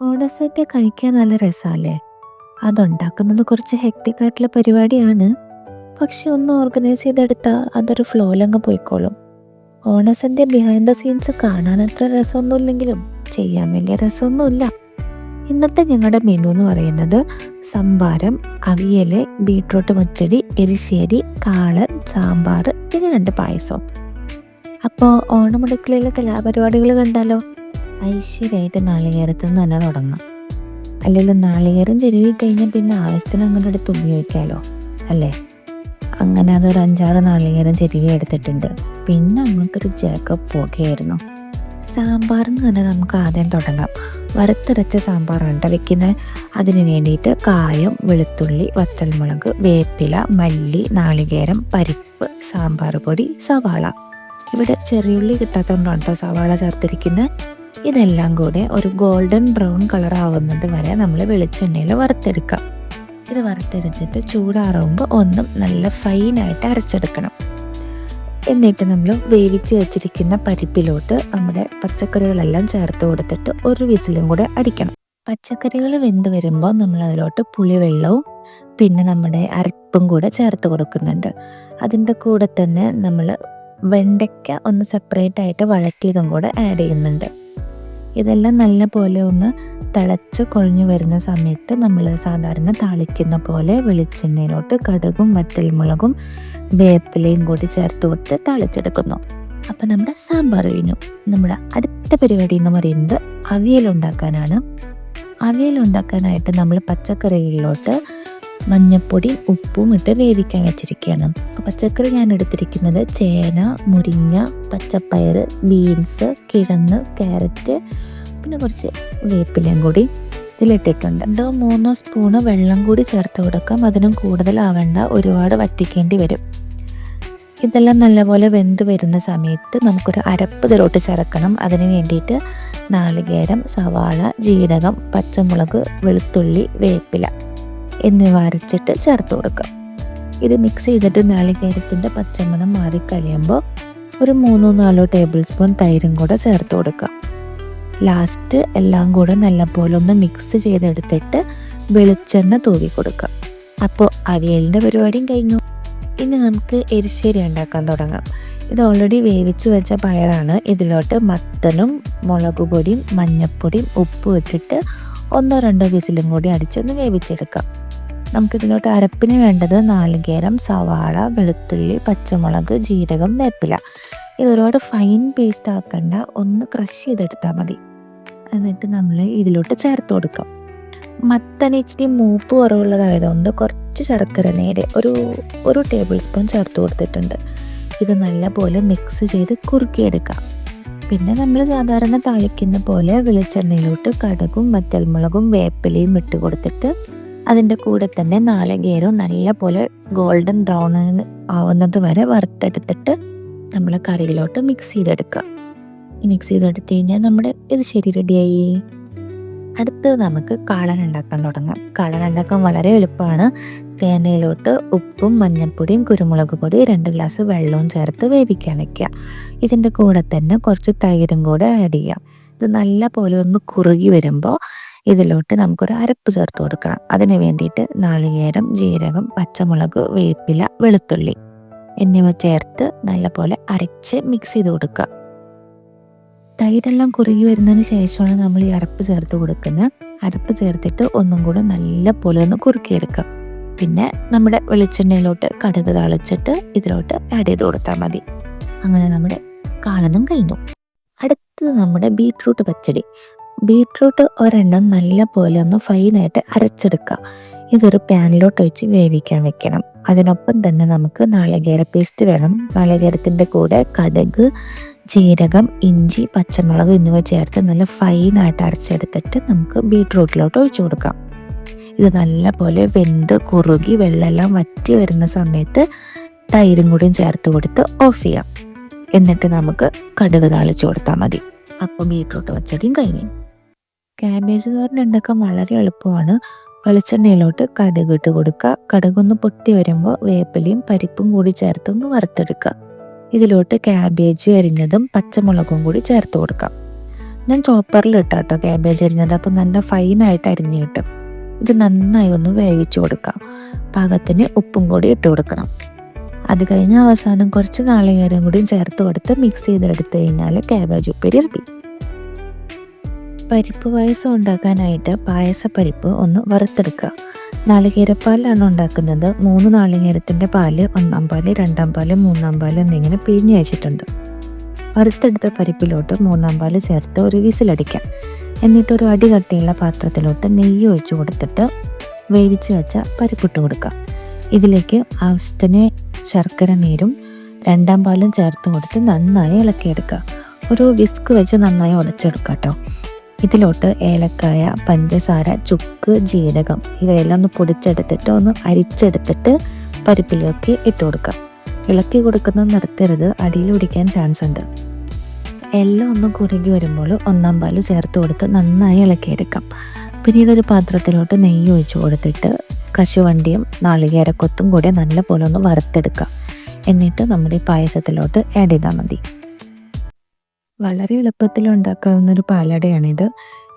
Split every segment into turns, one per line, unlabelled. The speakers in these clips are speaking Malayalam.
ഓണസദ്യ കഴിക്കാൻ നല്ല രസമല്ലേ? അതുണ്ടാക്കുന്നത് കുറച്ച് ഹെക്ടിക് ആയിട്ടുള്ള പരിപാടിയാണ്. പക്ഷെ ഒന്ന് ഓർഗനൈസ് ചെയ്തെടുത്താൽ അതൊരു ഫ്ലോയിലങ്ങ് പോയിക്കോളും. ഓണസദ്യ ബിഹൈൻഡ് ദ സീൻസ് കാണാൻ അത്ര രസമൊന്നുമില്ലെങ്കിലും ചെയ്യാൻ വലിയ രസമൊന്നുമില്ല. ഇന്നത്തെ ഞങ്ങളുടെ മെനു എന്ന് പറയുന്നത് സംഭാരം അവിയൽ ബീട്രൂട്ട് മുച്ചടി എരിശ്ശേരി കാളൻ സാമ്പാർ പിന്നെ രണ്ട് പായസം. അപ്പോൾ ഓണമുടക്കിലെ കലാപരിപാടികൾ കണ്ടാലോ? ഐശ്വര്യമായിട്ട് നാളികേരത്തിൽ നിന്ന് തന്നെ തുടങ്ങാം. അല്ലെങ്കിൽ നാളികേരം ചെരുവി കഴിഞ്ഞാൽ പിന്നെ ആവശ്യത്തിന് അങ്ങോട്ട് എടുത്ത് ഉപയോഗിക്കാമല്ലോ അല്ലേ? അങ്ങനെ അതൊരു അഞ്ചാറ് നാളികേരം ചെരുവി എടുത്തിട്ടുണ്ട്. പിന്നെ അങ്ങോട്ടൊരു ജേക്കപ്പ് പോകുകയായിരുന്നു സാമ്പാറിന് തന്നെ നമുക്ക് ആദ്യം തുടങ്ങാം. വറുത്തരച്ച സാമ്പാറാണ് വെക്കുന്നത്. അതിന് വേണ്ടിയിട്ട് കായം വെളുത്തുള്ളി വത്തൽമുളക് വേപ്പില മല്ലി നാളികേരം പരിപ്പ് സാമ്പാർ പൊടി സവാള. ഇവിടെ ചെറിയുള്ളി കിട്ടാത്തതുകൊണ്ടാണ് കേട്ടോ സവാള ചേർത്തിരിക്കുന്നത്. ഇതെല്ലാം കൂടെ ഒരു ഗോൾഡൻ ബ്രൗൺ കളർ ആവുന്നത് വരെ നമ്മൾ വെളിച്ചെണ്ണയിൽ വറുത്തെടുക്കാം. ഇത് വറുത്തെടുത്തിട്ട് ചൂടാറുമ്പോൾ ഒന്നും നല്ല ഫൈനായിട്ട് അരച്ചെടുക്കണം. എന്നിട്ട് നമ്മൾ വേവിച്ച് വെച്ചിരിക്കുന്ന പരിപ്പിലോട്ട് നമ്മുടെ പച്ചക്കറികളെല്ലാം ചേർത്ത് കൊടുത്തിട്ട് ഒരു വിസിലും കൂടെ അടിക്കണം. പച്ചക്കറികൾ വെന്ത് വരുമ്പോൾ നമ്മൾ അതിലോട്ട് പുളിവെള്ളവും പിന്നെ നമ്മുടെ അരപ്പും കൂടെ ചേർത്ത് കൊടുക്കുന്നുണ്ട്. അതിന്റെ കൂടെ തന്നെ നമ്മൾ വെണ്ടയ്ക്ക ഒന്ന് സെപ്പറേറ്റ് ആയിട്ട് വഴറ്റിയതും കൂടെ ആഡ് ചെയ്യുന്നുണ്ട്. ഇതെല്ലാം നല്ല പോലെ ഒന്ന് തിളച്ച് കൊഴിഞ്ഞു വരുന്ന സമയത്ത് നമ്മൾ സാധാരണ താളിക്കുന്ന പോലെ വെളിച്ചെണ്ണയിലോട്ട് കടുകും വറ്റൽമുളകും വേപ്പിലയും കൂടി ചേർത്ത് കൊടുത്ത് താളിച്ചെടുക്കുന്നു. അപ്പം നമ്മുടെ സാമ്പാർ കഴിഞ്ഞു. നമ്മുടെ അടുത്ത പരിപാടി എന്ന് പറയുന്നത് അവിയൽ ഉണ്ടാക്കാനാണ്. അവിയൽ ഉണ്ടാക്കാനായിട്ട് നമ്മൾ പച്ചക്കറികളിലോട്ട് മഞ്ഞപ്പൊടി ഉപ്പും ഇട്ട് വേവിക്കാൻ വെച്ചിരിക്കുകയാണ്. പച്ചക്കറി ഞാൻ എടുത്തിരിക്കുന്നത് ചേന മുരിങ്ങ പച്ചപ്പയർ ബീൻസ് കിഴങ്ങ് ക്യാരറ്റ് പിന്നെ കുറച്ച് വേപ്പിലയും കൂടി ഇതിലിട്ടിട്ടുണ്ട്. രണ്ടോ മൂന്നോ സ്പൂണ് വെള്ളം കൂടി ചേർത്ത് കൊടുക്കാം. അതിനും കൂടുതലാവേണ്ട. ഒരുപാട് വറ്റിക്കേണ്ടി വരും. ഇതെല്ലാം നല്ലപോലെ വെന്ത് വരുന്ന സമയത്ത് നമുക്കൊരു അരപ്പ് ഇതിലോട്ട് ചേർക്കണം. അതിന് വേണ്ടിയിട്ട് നാളികേരം സവാള ജീരകം പച്ചമുളക് വെളുത്തുള്ളി വേപ്പില. എന്നിവ അരച്ചിട്ട് ചേർത്ത് കൊടുക്കാം ഇത് മിക്സ് ചെയ്തിട്ട് നാളികേരത്തിന്റെ പച്ചമണം മാറിക്കഴിയുമ്പോൾ ഒരു മൂന്നോ നാലോ ടേബിൾ സ്പൂൺ തൈരും കൂടെ ചേർത്ത് കൊടുക്കാം ലാസ്റ്റ് എല്ലാം കൂടെ നല്ലപോലെ ഒന്ന് മിക്സ് ചെയ്തെടുത്തിട്ട് വെളിച്ചെണ്ണ തൂവി കൊടുക്കാം അപ്പോൾ അവിയലിന്റെ പരിപാടിയും കഴിഞ്ഞു. ഇനി നമുക്ക് എരിശ്ശേരി ഉണ്ടാക്കാൻ തുടങ്ങാം. ഇത് ഓൾറെഡി വേവിച്ച് വെച്ച പയറാണ്. ഇതിലോട്ട് മത്തനും മുളക് പൊടിയും മഞ്ഞൾപ്പൊടിയും ഉപ്പ് ഇട്ടിട്ട് ഒന്നോ രണ്ടോ വിസിലും കൂടി അടിച്ചൊന്ന് വേവിച്ചെടുക്കാം. നമുക്കിതിലോട്ട് അരപ്പിന് വേണ്ടത് നാളികേരം സവാള വെളുത്തുള്ളി പച്ചമുളക് ജീരകം വേപ്പില. ഇത് ഒരുപാട് ഫൈൻ പേസ്റ്റ് ആക്കണ്ട. ഒന്ന് ക്രഷ് ചെയ്തെടുത്താൽ മതി. എന്നിട്ട് നമ്മൾ ഇതിലോട്ട് ചേർത്ത് കൊടുക്കാം. മത്തൻ ഇച്ചിരി മൂപ്പ് കുറവുള്ളതായതുകൊണ്ട് കുറച്ച് ശർക്കര നേരെ ഒരു ഒരു ടേബിൾ സ്പൂൺ ചേർത്ത് കൊടുത്തിട്ടുണ്ട്. ഇത് നല്ലപോലെ മിക്സ് ചെയ്ത് കുറുക്കിയെടുക്കാം. പിന്നെ നമ്മൾ സാധാരണ താളിക്കുന്ന പോലെ വെളിച്ചെണ്ണയിലോട്ട് കടുകും വറ്റൽമുളകും വേപ്പിലയും ഇട്ട് കൊടുത്തിട്ട് അതിന്റെ കൂടെ തന്നെ നാളികേരവും നല്ലപോലെ ഗോൾഡൻ ബ്രൗൺ ആവുന്നത് വരെ വറുത്തെടുത്തിട്ട് നമ്മൾ കറിയിലോട്ട് മിക്സ് ചെയ്തെടുക്കുക. മിക്സ് ചെയ്തെടുത്ത് കഴിഞ്ഞാൽ നമ്മുടെ ഇത് ശരി റെഡിയായി അടുത്ത് നമുക്ക് കളർ ഉണ്ടാക്കാൻ തുടങ്ങാം. കളർ ഉണ്ടാക്കാൻ വളരെ എളുപ്പമാണ്. തേനയിലോട്ട് ഉപ്പും മഞ്ഞൾപ്പൊടിയും കുരുമുളക് പൊടി രണ്ട് ഗ്ലാസ് വെള്ളവും ചേർത്ത് വേവിക്കാൻ വെക്കുക. ഇതിന്റെ കൂടെ തന്നെ കുറച്ച് തൈരും കൂടെ ആഡ് ചെയ്യാം. ഇത് നല്ല പോലെ ഒന്ന് കുറുകി വരുമ്പോൾ ഇതിലോട്ട് നമുക്കൊരു അരപ്പ് ചേർത്ത് കൊടുക്കണം. അതിന് വേണ്ടിയിട്ട് നാളികേരം ജീരകം പച്ചമുളക് വേപ്പില വെളുത്തുള്ളി എന്നിവ ചേർത്ത് നല്ലപോലെ അരച്ച് മിക്സ് ചെയ്ത് കൊടുക്കുക. തൈരെല്ലാം കുറുകി വരുന്നതിന് ശേഷമാണ് നമ്മൾ ഈ അരപ്പ് ചേർത്ത് കൊടുക്കുന്നത്. അരപ്പ് ചേർത്തിട്ട് ഒന്നും കൂടെ നല്ല പോലെ ഒന്ന് കുറുക്കിയെടുക്കുക. പിന്നെ നമ്മുടെ വെളിച്ചെണ്ണയിലോട്ട് കടുക് തളിച്ചിട്ട് ഇതിലോട്ട് ആഡ് ചെയ്ത് കൊടുത്താൽ മതി. അങ്ങനെ നമ്മുടെ കാളനും കഴിഞ്ഞു. അടുത്തത് നമ്മുടെ ബീട്രൂട്ട് പച്ചടി. ബീട്രൂട്ട് ഒരെണ്ണം നല്ല പോലെ ഒന്ന് ഫൈനായിട്ട് അരച്ചെടുക്കുക ഇതൊരു പാനിലോട്ട് വെച്ച് വേവിക്കാൻ വെക്കണം. അതിനൊപ്പം തന്നെ നമുക്ക് നാളികേര പേസ്റ്റ് വേണം. നാളികേരത്തിന്റെ കൂടെ കടുക് ജീരകം ഇഞ്ചി പച്ചമുളക് എന്നിവ ചേർത്ത് നല്ല ഫൈനായിട്ട് അരച്ചെടുത്തിട്ട് നമുക്ക് ബീട്രൂട്ടിലോട്ട് ഒഴിച്ചു കൊടുക്കാം. ഇത് നല്ല പോലെ വെന്ത് കുറുകി വെള്ളമെല്ലാം വറ്റി വരുന്ന സമയത്ത് തൈരും കൂടിയും ചേർത്ത് കൊടുത്ത് ഓഫ് ചെയ്യാം. എന്നിട്ട് നമുക്ക് കടുക് താളിച്ചു കൊടുത്താൽ മതി. അപ്പം ബീട്രൂട്ട് പച്ചടിയും കഴിഞ്ഞു. ക്യാബേജ് തോരൻ ഉണ്ടാക്കാൻ വളരെ എളുപ്പമാണ്. വെളിച്ചെണ്ണയിലോട്ട് കടുക് ഇട്ട് കൊടുക്കുക. കടുകൊന്ന് പൊട്ടി വരുമ്പോൾ വേപ്പിലയും പരിപ്പും കൂടി ചേർത്തൊന്ന് വറുത്തെടുക്കുക. ഇതിലോട്ട് ക്യാബേജ് അരിഞ്ഞതും പച്ചമുളകും കൂടി ചേർത്ത് കൊടുക്കാം. ഞാൻ ചോപ്പറിൽ ഇട്ടാട്ടോ ക്യാബേജ് അരിഞ്ഞത്. അപ്പോൾ നല്ല ഫൈനായിട്ട് അരിഞ്ഞ് കിട്ടും. ഇത് നന്നായി ഒന്ന് വേവിച്ച് കൊടുക്കാം. പാകത്തിന് ഉപ്പും കൂടി ഇട്ട് കൊടുക്കണം. അത് കഴിഞ്ഞ് അവസാനം കുറച്ച് നാളികേരം കൂടി ചേർത്ത് കൊടുത്ത് മിക്സ് ചെയ്തെടുത്ത് കഴിഞ്ഞാൽ ക്യാബേജ് ഉപ്പേരി റെഡി പരിപ്പ് പായസം ഉണ്ടാക്കാനായിട്ട് പായസപ്പരിപ്പ് ഒന്ന് വറുത്തെടുക്കുക. നാളികേരപ്പാലാണ് ഉണ്ടാക്കുന്നത്. മൂന്ന് നാളികേരത്തിന്റെ പാൽ ഒന്നാം പാൽ രണ്ടാം പാൽ മൂന്നാം പാൽ എന്നിങ്ങനെ പിഴിഞ്ഞ് വെച്ചിട്ടുണ്ട്. വറുത്തെടുത്ത പരിപ്പിലോട്ട് മൂന്നാം പാൽ ചേർത്ത് ഒരു വിസിലടിക്കാം. എന്നിട്ട് ഒരു അടി കട്ടിയുള്ള പാത്രത്തിലോട്ട് നെയ്യ് ഒഴിച്ചു കൊടുത്തിട്ട് വേവിച്ച് വെച്ച പരിപ്പിട്ട് കൊടുക്കുക. ഇതിലേക്ക് ആവശ്യത്തിന് ശർക്കര നീരും രണ്ടാം പാലും ചേർത്ത് കൊടുത്ത് നന്നായി ഇളക്കിയെടുക്കുക. ഒരു വിസ്ക് വെച്ച് നന്നായി ഉടച്ചെടുക്കാം കേട്ടോ. ഇതിലോട്ട് ഏലക്കായ പഞ്ചസാര ചുക്ക് ജീരകം ഇവയെല്ലാം ഒന്ന് പൊടിച്ചെടുത്തിട്ട് ഒന്ന് അരിച്ചെടുത്തിട്ട് പരിപ്പിലേക്ക് ഇട്ട് കൊടുക്കുക. ഇളക്കി കൊടുക്കുന്നത് നിർത്തരുത്. അടിയിൽ പിടിക്കാൻ ചാൻസ് ഉണ്ട്. എല്ലാം ഒന്ന് കുറുകി വരുമ്പോൾ ഒന്നാം പാൽ ചേർത്ത് കൊടുത്ത് നന്നായി ഇളക്കിയെടുക്കാം. പിന്നീട് ഒരു പാത്രത്തിലോട്ട് നെയ്യ് ഒഴിച്ചു കൊടുത്തിട്ട് കശുവണ്ടിയും നാളികേരക്കൊത്തും കൂടി നല്ല പോലെ ഒന്ന് വറുത്തെടുക്കാം. എന്നിട്ട് നമ്മുടെ ഈ പായസത്തിലോട്ട് ആഡ് ചെയ്താൽ മതി. വളരെ എളുപ്പത്തിൽ ഉണ്ടാക്കാവുന്ന ഒരു പാലടയാണിത്.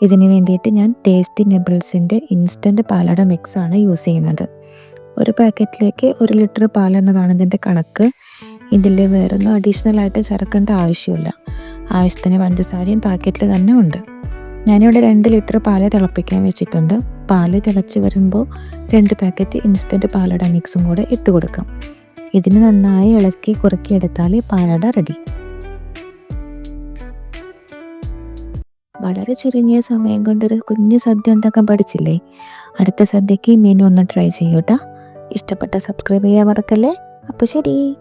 ഇതിന് വേണ്ടിയിട്ട് ഞാൻ ടേസ്റ്റി നിബിൾസിന്റെ ഇൻസ്റ്റന്റ് പാലട മിക്സാണ് യൂസ് ചെയ്യുന്നത്. ഒരു പാക്കറ്റിലേക്ക് ഒരു ലിറ്റർ പാൽ എന്നതാണ് ഇതിന്റെ കണക്ക്. ഇതിൽ വേറൊന്നും അഡീഷണൽ ആയിട്ട് ചേർക്കേണ്ട ആവശ്യമില്ല. ആവശ്യത്തിന് പഞ്ചസാരയും പാക്കറ്റിൽ തന്നെ ഉണ്ട്. ഞാനിവിടെ രണ്ട് ലിറ്റർ പാൽ തിളപ്പിക്കാൻ വെച്ചിട്ടുണ്ട്. പാൽ തിളച്ച് വരുമ്പോൾ രണ്ട് പാക്കറ്റ് ഇൻസ്റ്റന്റ് പാലട മിക്സും കൂടെ ഇട്ട് കൊടുക്കാം. ഇതിന് നന്നായി ഇളക്കി കുറുക്കിയെടുത്താൽ പാലട റെഡി വളരെ ചുരുങ്ങിയ സമയം കൊണ്ടൊരു കുഞ്ഞു സദ്യ ഉണ്ടാക്കാൻ പഠിച്ചില്ലേ? അടുത്ത സദ്യക്ക് മെനു ഒന്ന് ട്രൈ ചെയ്യൂട്ടാ. ഇഷ്ടപ്പെട്ട സബ്സ്ക്രൈബ് ചെയ്യാൻ മറക്കല്ലേ? അപ്പോൾ ശരി.